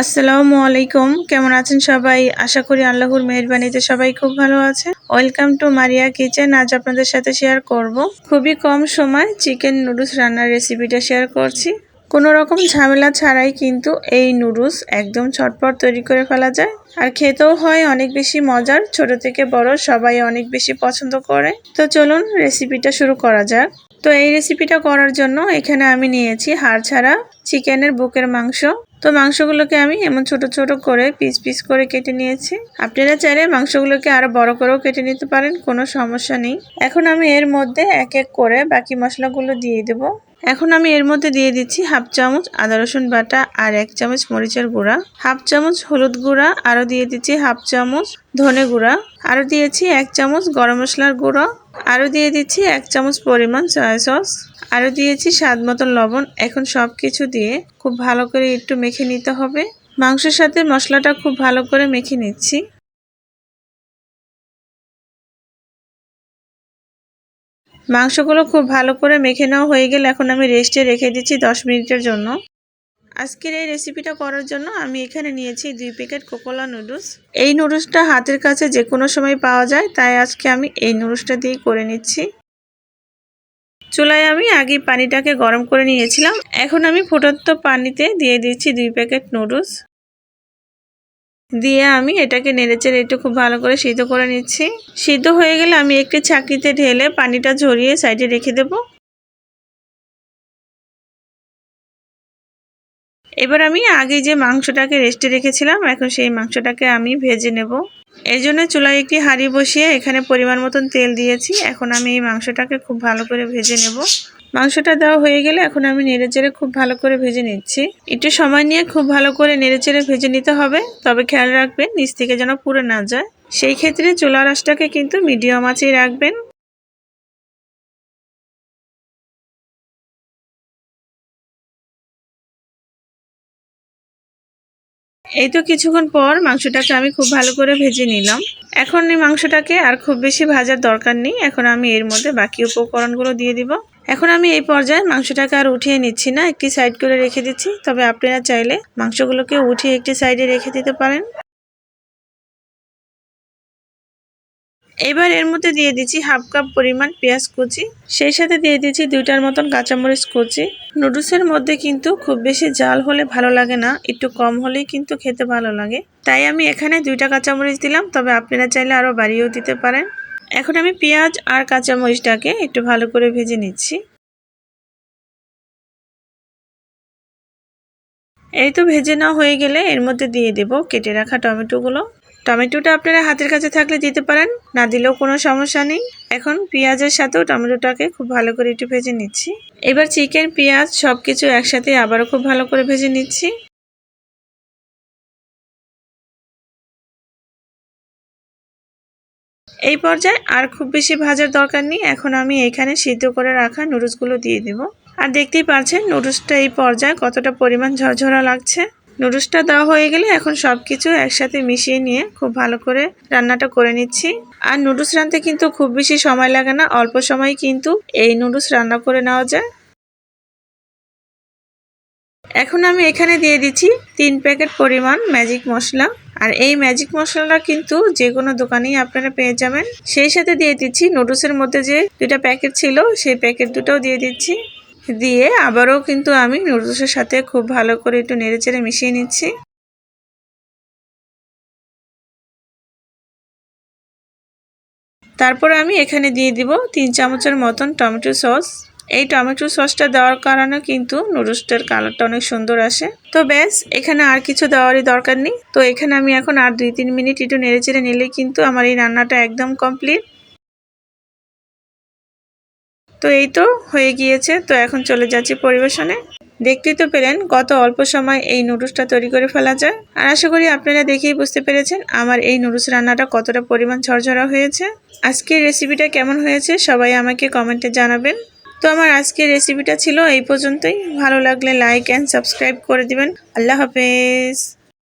আসসালামু আলাইকুম। কেমন আছেন সবাই? আশা করি আল্লাহর মেহরবানিতে সবাই খুব ভালো আছে। ওয়েলকাম টু মারিয়া কিচেন আজ আপনাদের সাথে শেয়ার করব। খুবই কম সময় চিকেন নুডলস রান্নার রেসিপিটা শেয়ার করছি। কোনো রকম ঝামেলা ছাড়াই কিন্তু এই নুডলস একদম ছটপট তৈরি করে ফেলা যায়। আর খেতেও হয় অনেক বেশি মজার, ছোট থেকে বড় সবাই অনেক বেশি পছন্দ করে। তো চলুন রেসিপিটা শুরু করা যাক। তো এই রেসিপিটা করার জন্য এখানে আমি নিয়েছি হাড় ছাড়া চিকেনের বুকের মাংস তো মাংসগুলোকে আমি এমন ছোট ছোট করে পিস পিস করে কেটে নিয়েছি। আপনারা চাইলে মাংসগুলোকে আরও বড় করেও কেটে নিতে পারেন, কোনো সমস্যা নেই। এখন আমি এর মধ্যে এক এক করে বাকি মশলাগুলো দিয়ে দেব। এখন আমি এর মধ্যে দিয়ে দিচ্ছি হাফ চামচ আদা রসুন বাটা আর এক চামচ মরিচের গুঁড়া। হাফ চামচ হলুদ গুঁড়া আরও দিয়ে দিচ্ছি হাফ চামচ ধনে গুঁড়া। আরও দিয়েছি এক চামচ গরম মশলার গুঁড়ো। আরও দিয়ে দিচ্ছি এক চামচ পরিমাণ সয়া সস। আরও দিয়েছি স্বাদ মতন লবণ। এখন সব কিছু দিয়ে খুব ভালো করে একটু মেখে নিতে হবে। মাংসের সাথে মশলাটা খুব ভালো করে মেখে নিচ্ছি। মাংসগুলো খুব ভালো করে মেখে নেওয়া হয়ে গেলে এখন আমি রেস্টে রেখে দিচ্ছি দশ মিনিটের জন্য। আজকের এই রেসিপিটা করার জন্য আমি এখানে নিয়েছি দুই প্যাকেট কোকোলা নুডলস। এই নুডলসটা হাতের কাছে যে কোনো সময় পাওয়া যায়, তাই আজকে আমি এই নুডলসটা দিয়েই করে নিচ্ছি। চুলায় আমি আগে পানিটাকে গরম করে নিয়েছিলাম। এখন আমি ফুটন্ত পানিতে দিয়ে দিচ্ছি দুই প্যাকেট নুডলস। দিয়ে আমি এটাকে নেড়েচেড়ে একটু খুব ভালো করে সিদ্ধ করে নিচ্ছি। সিদ্ধ হয়ে গেলে আমি একটি ছাঁকিতে ঢেলে পানিটা ঝরিয়ে সাইডে রেখে দেব। এবার আমি আগে যে মাংসটাকে রেস্টে রেখেছিলাম, এখন সেই মাংসটাকে আমি ভেজে নেব। এর জন্য চুলায় একটি হাঁড়ি বসিয়ে এখানে পরিমাণ মতন তেল দিয়েছি। এখন আমি এই মাংসটাকে খুব ভালো করে ভেজে নেব। মাংসটা দেওয়া হয়ে গেলে এখন আমি নেড়েচেড়ে খুব ভালো করে ভেজে নিচ্ছি। একটু সময় নিয়ে খুব ভালো করে নেড়েচেড়ে ভেজে নিতে হবে, তবে খেয়াল রাখবেন নিচ থেকে যেন পুড়ে না যায়। সেই ক্ষেত্রে চুলা রাসটাকে কিন্তু মিডিয়াম আঁচেই রাখবেন। এই তো কিছুক্ষণ পর মাংসটাকে আমি খুব ভালো করে ভেজে নিলাম। এখন এই মাংসটাকে আর খুব বেশি ভাজার দরকার নেই। এখন আমি এর মধ্যে বাকি উপকরণগুলো দিয়ে দিব। এখন আমি এই পর্যায়ে মাংসটাকে আর উঠিয়ে নিচ্ছি না, একটি সাইড করে রেখে দিচ্ছি। তবে আপনারা চাইলে মাংসগুলোকে উঠিয়ে একটি সাইডে রেখে দিতে পারেন। এবার এর মধ্যে দিয়ে দিচ্ছি হাফ কাপ পরিমাণ পেঁয়াজ কুচি। সেই সাথে দিয়ে দিচ্ছি দুইটার মতন কাঁচামরিচ কুচি। নুডলসের মধ্যে কিন্তু খুব বেশি জাল হলে ভালো লাগে না, একটু কম হলেই কিন্তু খেতে ভালো লাগে। তাই আমি এখানে দুইটা কাঁচামরিচ দিলাম, তবে আপনারা চাইলে আরও বাড়িয়েও দিতে পারেন। এখন আমি পেঁয়াজ আর কাঁচামরিচটাকে একটু ভালো করে ভেজে নিচ্ছি। এই তো ভেজে নেওয়া হয়ে গেলে এর মধ্যে দিয়ে দেব কেটে রাখা টমেটোগুলো। টমেটোটা আপনারা হাতের কাছে থাকলে দিতে পারেন, না দিলেও কোনো সমস্যা নেই। এখন পেঁয়াজের সাথেও টমেটোটাকে খুব ভালো করে একটু ভেজে নিচ্ছি। এবার চিকেন, পেঁয়াজ সব কিছু একসাথে আবারও খুব ভালো করে ভেজে নিচ্ছি। এই পর্যায়ে আর খুব বেশি ভাজার দরকার নেই। এখন আমি এখানে সিদ্ধ করে রাখা নুডলসগুলো দিয়ে দিব। আর দেখতেই পাচ্ছেন নুডলসটা এই পর্যায়ে কতটা পরিমাণ ঝরঝরা লাগছে। নুডলসটা দেওয়া হয়ে গেলে এখন সব কিছু একসাথে মিশিয়ে নিয়ে খুব ভালো করে রান্নাটা করে নিচ্ছি। আর নুডলস রানতে কিন্তু খুব বেশি সময় লাগে না, অল্প সময় কিন্তু এই নুডলস রান্না করে নেওয়া যায়। এখন আমি এখানে দিয়ে দিচ্ছি তিন প্যাকেট পরিমাণ ম্যাজিক মশলা। আর এই ম্যাজিক মশলাটা কিন্তু যে কোনো দোকানেই আপনারা পেয়ে যাবেন। সেই সাথে দিয়ে দিচ্ছি নুডলসের মধ্যে যে দুটা প্যাকেট ছিল, সেই প্যাকেট দুটাও দিয়ে দিচ্ছি। দিয়ে আবারও কিন্তু আমি নুডলসের সাথে খুব ভালো করে একটু নেড়েচেড়ে মিশিয়ে নিচ্ছি। তারপর আমি এখানে দিয়ে দিব তিন চামচের মতন টমেটো সস। এই টমেটো সসটা দেওয়ার কারণে কিন্তু নুডলসটার কালারটা অনেক সুন্দর আসে। তো ব্যাস, এখানে আর কিছু দেওয়ারই দরকার নেই। তো এখানে আমি এখন আর দুই তিন মিনিট একটু নেড়েচেড়ে নিলেই কিন্তু আমার এই রান্নাটা একদম কমপ্লিট। তো এই তো হয়ে গিয়েছে। তো এখন চলে যাচ্ছি পরিবেশনে। দেখতেই তো পেলেন কত অল্প সময় এই নুডলসটা তৈরি করে ফেলা যায়। আর আশা করি আপনারা দেখেই বুঝতে পেরেছেন আমার এই নুডলস রান্নাটা কতটা পরিমাণ ঝরঝরা হয়েছে। আজকের রেসিপিটা কেমন হয়েছে সবাই আমাকে কমেন্টে জানাবেন। তো আমার আজকের রেসিপিটা ছিল এই পর্যন্তই। ভালো লাগলে লাইক অ্যান্ড সাবস্ক্রাইব করে দিবেন। আল্লাহ হাফেজ।